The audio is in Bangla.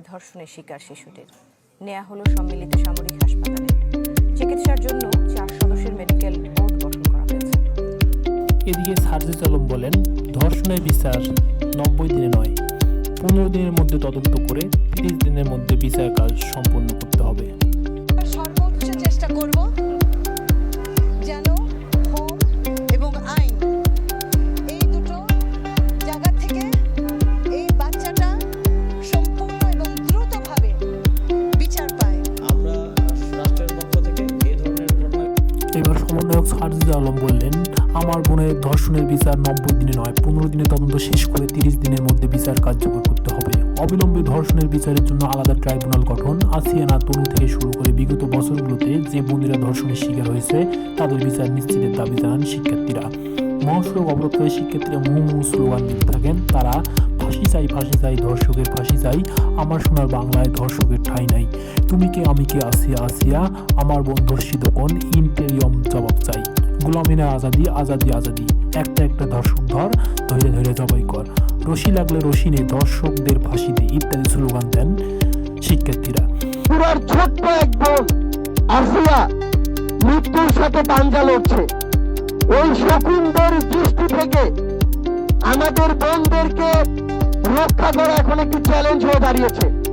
ধর্ষণের শিকার শিশুটির। নেয়া হলো সম্মিলিত সামরিক হাসপাতালে। চিকিৎসার জন্য চার সদস্যের মেডিকেল বোর্ড গঠন করা হয়েছে। এদিকে সার্জিস আলম বলেন, ধর্ষণের বিচার নব্বই দিনে নয়, পনেরো দিনের মধ্যে তদন্ত করে তিরিশ দিনের মধ্যে বিচার কাজ সম্পন্ন এবার সমন্বয়ক সার্জিস আলম বললেন, আমার বোনের ধর্ষণের বিচার নব্বই দিনে নয়, পনেরো দিনে তদন্ত শেষ করে তিরিশ দিনের মধ্যে বিচার কার্যকর করতে হবে। অবিলম্বে ধর্ষণের বিচারের জন্য আলাদা ট্রাইব্যুনাল গঠন আসিয়ানা তনু থেকে শুরু করে বিগত বছরগুলোতে যে বন্দিরা ধর্ষণের শিকার হয়েছে, তাদের বিচার নিশ্চিতের দাবি জানান শিক্ষার্থীরা। মহাসড়ক অবরোধকারী শিক্ষার্থীরা মুহু মুহু স্লোগান দিতে থাকেন, তারা ফাঁসি চাই ফাঁসি চাই, ধর্ষকের ফাঁসি চাই, আমার সোনার বাংলায় ধর্ষকের ঠাঁই নাই। তুমি কে, আমি কে আসিয়া আসিয়া আমার বোন ধর্ষিত কোন ইম্পেরিয়ম জবাব চাই। গোলামিনা আজাদি আজাদি আজাদি, একটা একটা ধর্ষক ধর, ধৈর্য ধৈর্য জবাই কর। রশি লাগলে রশি নে, ধর্ষকদের ফাঁসি দে, ইত্যাদি স্লোগান দেন শিক্ষার্থীরা। পুরার ছোট্ট এক বোন আসিয়া মৃত্যুর সাথে পাঞ্জা লড়ছে। ওই শকুনদের দৃষ্টি থেকে আমাদের বোনদেরকে রক্ষা করা এখন একটি চ্যালেঞ্জ হয়ে দাঁড়িয়েছে।